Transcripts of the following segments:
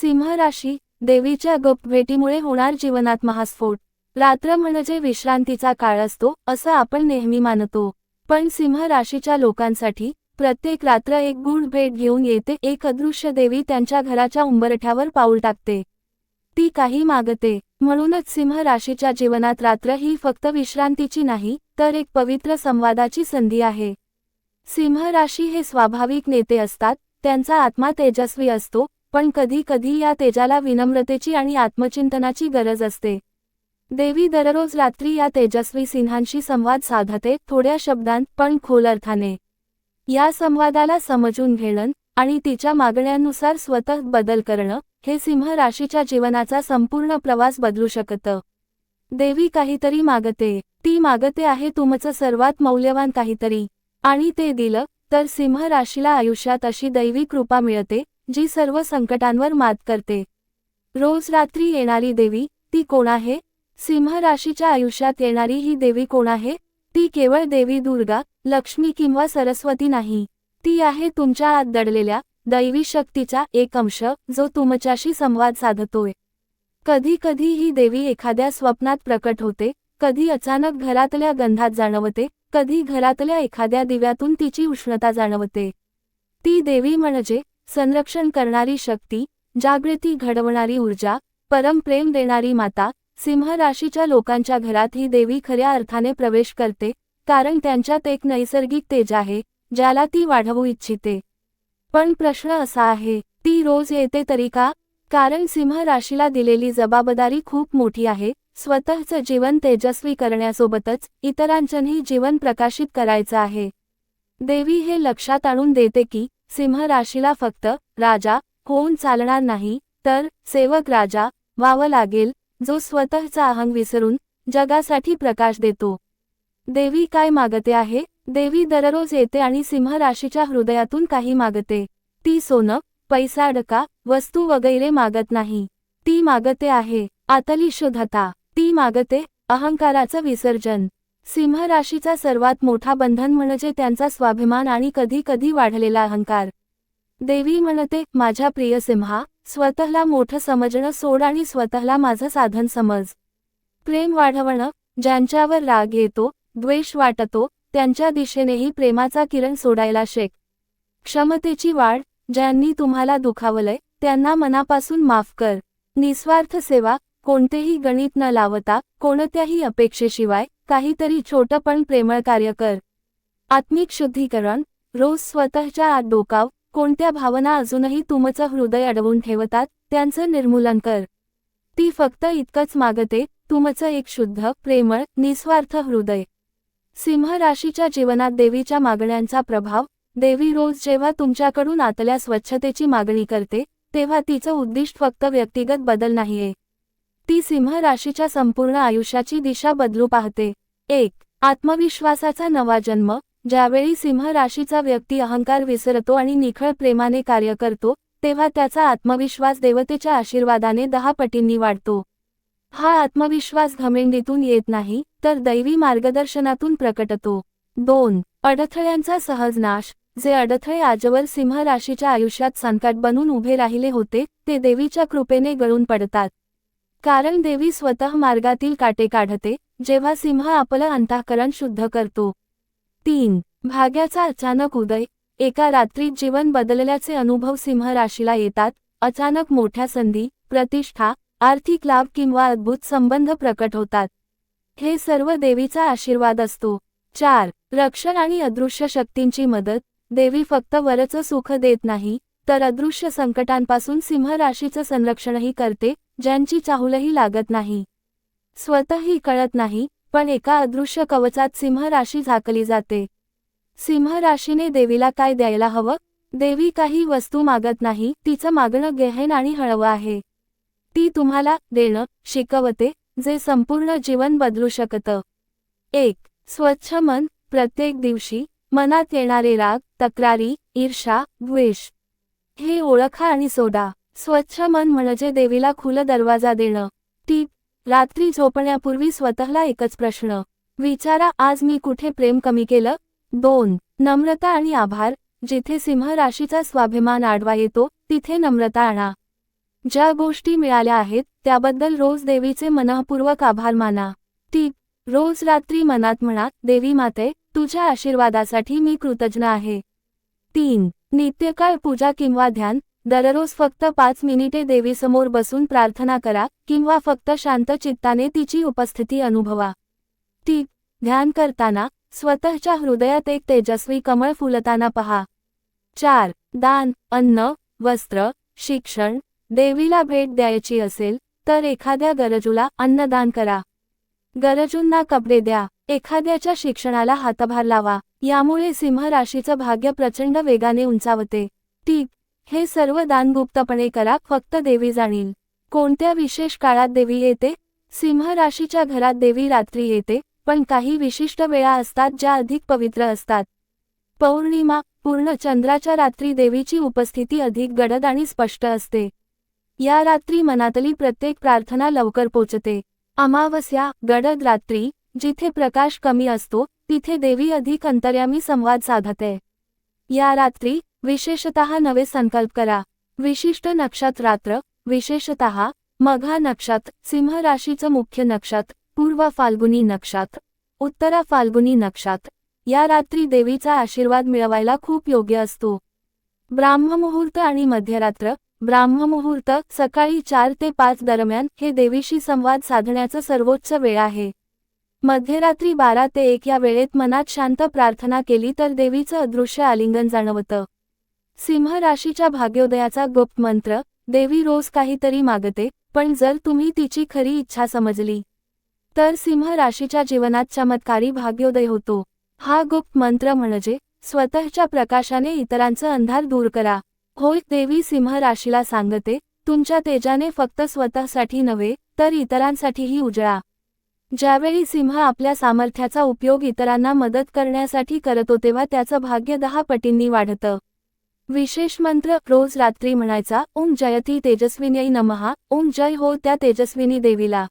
सिंह राशी देवीच्या गप भेटीमुळे होणार जीवनात महास्फोट. रात्र म्हणजे विश्रांतीचा काळ असतो असं आपण नेहमी मानतो. पण सिंह राशीच्या लोकांसाठी प्रत्येक रात्र एक गूढ भेट घेऊन येते एक अदृश्य देवी त्यांच्या घराच्या उंबरठ्यावर पाऊल टाकते. ती काही मागते. म्हणूनच सिंह राशीच्या जीवनात रात्र ही फक्त विश्रांतीची नाही तर एक पवित्र संवादाची संधी आहे. सिंह राशी हे स्वाभाविक नेते असतात त्यांचा आत्मा तेजस्वी असतो पण कधी कधी या तेजाला विनम्रतेची आणि आत्मचिंतनाची गरज असते. देवी दररोज रात्री या तेजस्वी सिंहांशी संवाद साधते थोड्या शब्दांत पण खोल अर्थाने. या संवादाला समजून घेणं आणि तिच्या मागण्यांनुसार स्वतः बदल करणं हे सिंह राशीच्या जीवनाचा संपूर्ण प्रवास बदलू शकतं. देवी काहीतरी मागते ती मागते आहे तुमचं सर्वात मौल्यवान काहीतरी. आणि ते दिलं तर सिंह राशीला आयुष्यात अशी दैवी कृपा मिळते जी सर्व संकटांवर मात करते. रोज रात्री येणारी देवी ती कोण आहे? सिंह राशीच्या आयुष्यात येणारी ही देवी कोण आहे? ती केवळ देवी दुर्गा लक्ष्मी किंवा सरस्वती नाही. ती आहे तुमच्या आत दडलेल्या दैवी शक्तीचा एक अंश जो तुमच्याशी संवाद साधतोय. कधी कधी ही देवी एखाद्या स्वप्नात प्रकट होते कधी अचानक घरातल्या गंधात जाणवते कधी घरातल्या एखाद्या दिव्यातून तिची उष्णता जाणवते. ती देवी म्हणजे संरक्षण करणारी शक्ती जागृती घडवणारी ऊर्जा परमप्रेम देणारी माता सिंह राशीच्या लोकांच्या घरात ही देवी खऱ्या अर्थाने प्रवेश करते कारण त्यांच्यात एक नैसर्गिक तेज आहे ज्याला ती वाढवू इच्छिते. पण प्रश्न असा आहे ती रोज येते तरी का? कारण सिंह राशीला दिलेली जबाबदारी खूप मोठी आहे स्वतःचं जीवन तेजस्वी करण्यासोबतच इतरांचंही जीवन प्रकाशित करायचं आहे. देवी हे लक्षात आणून देते की सिंह राशीला फक्त राजा होऊन चालणार नाही तर सेवक राजा व्हावं लागेल जो स्वतःचा अहंग विसरून जगासाठी प्रकाश देतो. देवी काय मागते आहे? देवी दररोज येते आणि सिंह राशीच्या हृदयातून काही मागते. ती सोनं पैसा अडका वस्तू वगैरे मागत नाही. ती मागते आहे आतली शुद्धता. ती मागते अहंकाराचं विसर्जन. सिंह राशीचा सर्वात मोठा बंधन म्हणजे त्यांचा स्वाभिमान आणि कधी कधी वाढलेला अहंकार. देवी म्हणते माझ्या प्रिय सिंहा स्वतःला मोठं समजणं सोड आणि स्वतःला माझं साधन समज. प्रेम वाढवणं ज्यांच्यावर राग येतो द्वेष वाटतो त्यांच्या दिशेनेही प्रेमाचा किरण सोडायला शेक. क्षमतेची वाढ ज्यांनी तुम्हाला दुखावलंय त्यांना मनापासून माफ कर. निस्वार्थ सेवा कोणतेही गणित न लावता कोणत्याही अपेक्षेशिवाय काहीतरी छोटं पण प्रेमळ कार्य कर. आत्मिक शुद्धीकरण रोज स्वतःच्या आत डोकाव कोणत्या भावना अजूनही तुमचं हृदय अडवून ठेवतात त्यांचं निर्मूलन कर. ती फक्त इतकंच मागते तुमचं एक शुद्ध प्रेमळ निस्वार्थ हृदय. सिंह राशीच्या जीवनात देवीच्या मागण्यांचा प्रभाव देवी रोज जेव्हा तुमच्याकडून आतल्या स्वच्छतेची मागणी करते तेव्हा तिचं उद्दिष्ट फक्त व्यक्तिगत बदल नाहीये. ती सिंह राशीच्या संपूर्ण आयुष्याची दिशा बदलू पाहते. एक आत्मविश्वासाचा नवा जन्म. ज्यावेळी सिंह राशीचा व्यक्ती अहंकार विसरतो आणि निखळ प्रेमाने कार्य करतो तेव्हा त्याचा आत्मविश्वास देवतेच्या आशीर्वादाने दहा पटींनी वाढतो. हा आत्मविश्वास घमेंडीतून येत नाही तर दैवी मार्गदर्शनातून प्रकटतो. दोन अडथळ्यांचा सहज नाश. जे अडथळे आजवर सिंह राशीच्या आयुष्यात संकट बनून उभे राहिले होते ते देवीच्या कृपेने गळून पडतात. कारण देवी स्वतः मार्गातील काटे काढते जेव्हा सिंह आपलं अंतःकरण शुद्ध करतो. तीन. भाग्याचा अचानक उदय. एका रात्रीत जीवन बदलल्याचे अनुभव सिंह राशीला येतात. अचानक मोठ्या संधी प्रतिष्ठा आर्थिक लाभ किंवा अद्भुत संबंध प्रकट होतात. हे सर्व देवीचा आशीर्वाद असतो. चार. रक्षण आणि अदृश्य शक्तींची मदत. देवी फक्त वरचं सुख देत नाही तर अदृश्य संकटांपासून सिंह राशीचं संरक्षणही करते ज्यांची चाहूलही लागत नाही. स्वतःही कळत नाही पण एका अदृश्य कवचात सिंह राशी झाकली जाते. सिंह राशीने देवीला काय द्यायला हवं? देवी काही वस्तू मागत नाही तिचं मागणं गेहेन आणि हळवं आहे. ती तुम्हाला देणं शिकवते जे संपूर्ण जीवन बदलू शकतं. एक स्वच्छ मन प्रत्येक दिवशी मनात येणारे राग तक्रारी ईर्षा द्वेष. हे ओळखा आणि सोडा. स्वच्छ मन म्हणजे देवीला खुलं दरवाजा देणं. टीप रात्री झोपण्यापूर्वी स्वतःला एकच प्रश्न. विचारा आज मी कुठे प्रेम कमी केलं? दोन नम्रता आणि आभार. जिथे सिंह राशीचा स्वाभिमान आडवा येतो तिथे नम्रता आणा. ज्या गोष्टी मिळाल्या आहेत त्याबद्दल रोज देवीचे मनःपूर्वक आभार माना. टीप रोज रात्री मनात म्हणा देवी माते तुझ्या आशीर्वादासाठी मी कृतज्ञ आहे. तीन नित्यकाळ पूजा किंवा ध्यान. दररोज फक्त पाच मिनिटे देवीसमोर बसून प्रार्थना करा किंवा फक्त शांत चित्ताने तिची उपस्थिती अनुभवा. टीप ध्यान करताना स्वतःच्या हृदयात एक तेजस्वी कमळ फुलताना पहा. चार दान अन्न वस्त्र शिक्षण देवीला भेट द्यायची असेल तर एखाद्या गरजूला अन्नदान करा. गरजूंना कपडे द्या एखाद्याच्या शिक्षणाला हातभार लावा यामुळे सिंह राशीचं भाग्य प्रचंड वेगाने उंचावते. टीप हे सर्व दान गुप्तपणे करा फक्त देवी जाणील. कोणत्या विशेष काळात देवी येते? सिंह राशीच्या घरात देवी रात्री येते पण काही विशिष्ट वेळा असतात ज्या अधिक पवित्र असतात. पौर्णिमा पूर्ण चंद्राच्या रात्री देवीची उपस्थिती अधिक गडद आणि स्पष्ट असते. या रात्री मनातली प्रत्येक प्रार्थना लवकर पोचते. अमावस्या गडद रात्री जिथे प्रकाश कमी असतो तिथे देवी अधिक अंतर्यामी संवाद साधते. या रात्री विशेषतः नवे संकल्प करा. विशिष्ट नक्षत्रात्र विशेषतः मघा नक्षत्र सिंह राशीचं मुख्य नक्षत्र पूर्व फाल्गुनी नक्षत्र उत्तरा फाल्गुनी नक्षत्र. या रात्री देवीचा आशीर्वाद मिळवायला खूप योग्य असतो. ब्राह्ममुहूर्त आणि मध्यरात्र ब्राह्ममुहूर्त सकाळी चार ते पाच दरम्यान हे देवीशी संवाद साधण्याचं सर्वोच्च वेळ आहे. मध्यरात्री बारा ते एक या वेळेत मनात शांत प्रार्थना केली तर देवीचं अदृश्य आलिंगन जाणवतं. सिंह राशीच्या भाग्योदयाचा गुप्त मंत्र देवी रोज काहीतरी मागते पण जर तुम्ही तिची खरी इच्छा समजली तर सिंह राशीच्या जीवनात चमत्कारी भाग्योदय होतो. हा गुप्त मंत्र म्हणजे स्वतःच्या प्रकाशाने इतरांचं अंधार दूर करा. होय देवी सिंह राशीला सांगते तुमच्या तेजाने फक्त स्वतःसाठी नव्हे तर इतरांसाठीही उजळा. ज्यावेळी सिंह आपल्या सामर्थ्याचा उपयोग इतरांना मदत करण्यासाठी करतो तेव्हा त्याचं भाग्य दहा पटींनी वाढतं. विशेष मंत्र रोज रात्री म्हणायचा ओम जयती तेजस्विनी नमहा ओम जय हो त्या तेजस्विनी देवीला.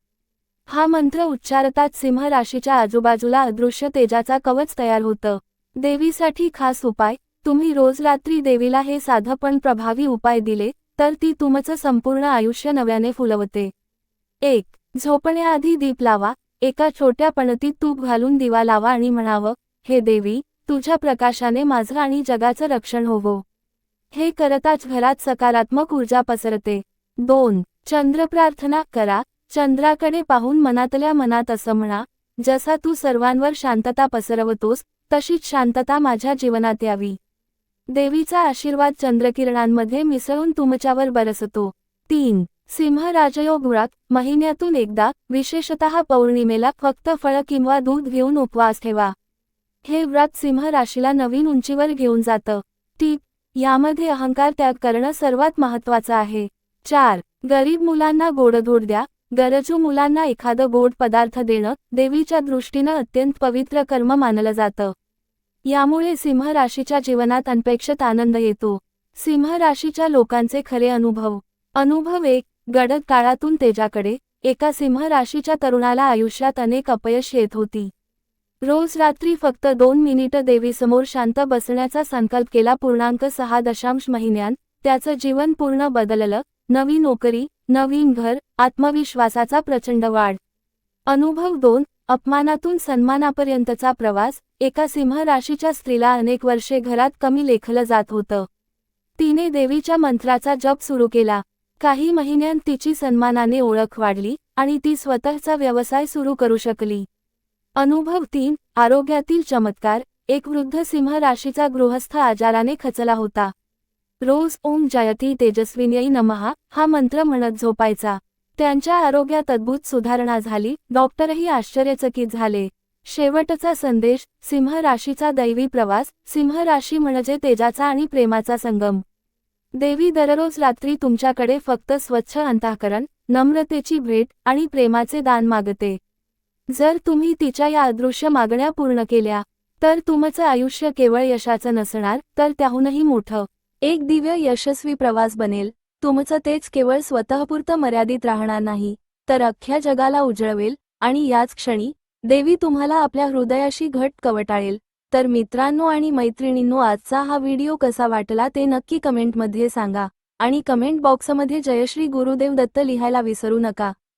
हा मंत्र उच्चारतात सिंह राशीच्या आजूबाजूला अदृश्य तेजाचा कवच तयार होतं. देवीसाठी खास उपाय तुम्ही रोज रात्री देवीला हे साधं पण प्रभावी उपाय दिले तर ती तुमचं संपूर्ण आयुष्य नव्याने फुलवते. एक झोपण्याआधी दीप लावा एका छोट्या पणतीत तूप घालून दिवा लावा आणि म्हणावं हे देवी तुझ्या प्रकाशाने माझं आणि जगाचं रक्षण होवो. हे करताच घरात सकारात्मक ऊर्जा पसरते. दोन चंद्र प्रार्थना करा. चंद्राकडे पाहून मनातल्या मनात असं म्हणा जसा तू सर्वांवर शांतता पसरवतोस तशीच शांतता माझ्या जीवनात यावी. देवीचा आशीर्वाद चंद्रकिरणांमध्ये मिसळून तुमच्यावर बरसतो. तीन सिंह राजयोग महिन्यातून एकदा विशेषतः पौर्णिमेला फक्त फळ किंवा दूध घेऊन उपवास ठेवा. हे व्रत सिंह राशीला नवीन उंचीवर घेऊन जातं. टीप यामध्ये अहंकार त्याग करणं सर्वात महत्वाचं आहे. चार गरीब मुलांना गोडधोड द्या. गरजू मुलांना एखादं गोड पदार्थ देणं देवीच्या दृष्टीनं अत्यंत पवित्र कर्म मानलं जातं. यामुळे सिंह राशीच्या जीवनात अनपेक्षित आनंद येतो. सिंह राशीच्या लोकांचे खरे अनुभव. अनुभव एक गडद काळातून तेजाकडे. एका सिंह राशीच्या तरुणाला आयुष्यात अनेक अपयश येत होती. रोज रात्री फक्त दोन मिनिटं देवीसमोर शांत बसण्याचा संकल्प केला. पूर्णांक सहा दशांश महिन्यात त्याचं जीवन पूर्ण बदललं. नवी नोकरी नवीन घर आत्मविश्वासाचा प्रचंड वाढ. अनुभव दोन अपमानातून सन्मानापर्यंतचा प्रवास. एका सिंह राशीच्या स्त्रीला अनेक वर्षे घरात कमी लेखलं जात होतं. तिने देवीच्या मंत्राचा जप सुरू केला. काही महिन्यांत तिची सन्मानाने ओळख वाढली आणि ती स्वतःचा व्यवसाय सुरू करू शकली. अनुभव तीन आरोग्यातील चमत्कार. एक वृद्ध सिंह राशीचा गृहस्थ आजाराने खचला होता. रोज ओम जयती तेजस्विन्यई नमहा हा मंत्र म्हणत झोपायचा. त्यांच्या आरोग्यात अद्भुत सुधारणा झाली. डॉक्टरही आश्चर्यचकित झाले. शेवटचा संदेश सिंह राशीचा दैवी प्रवास. सिंह राशी म्हणजे तेजाचा आणि प्रेमाचा संगम. देवी दररोज रात्री तुमच्याकडे फक्त स्वच्छ अंतःकरण नम्रतेची भेट आणि प्रेमाचे दान मागते. जर तुम्ही तिच्या या अदृश्य मागण्या पूर्ण केल्या तर तुमचं आयुष्य केवळ यशाचं नसणार तर त्याहूनही मोठं. एक दिव्य यशस्वी प्रवास बनेल. तुमचं तेच केवळ स्वतःपुरतं मर्यादित राहणार नाही तर अख्ख्या जगाला उजळवेल आणि याच क्षणी देवी तुम्हाला आपल्या हृदयाशी घट कवटाळेल. तर मित्रांनो आणि मैत्रिणींनो आजचा हा व्हिडिओ कसा वाटला ते नक्की कमेंटमध्ये सांगा आणि कमेंट बॉक्समध्ये जयश्री गुरुदेव दत्त लिहायला विसरू नका.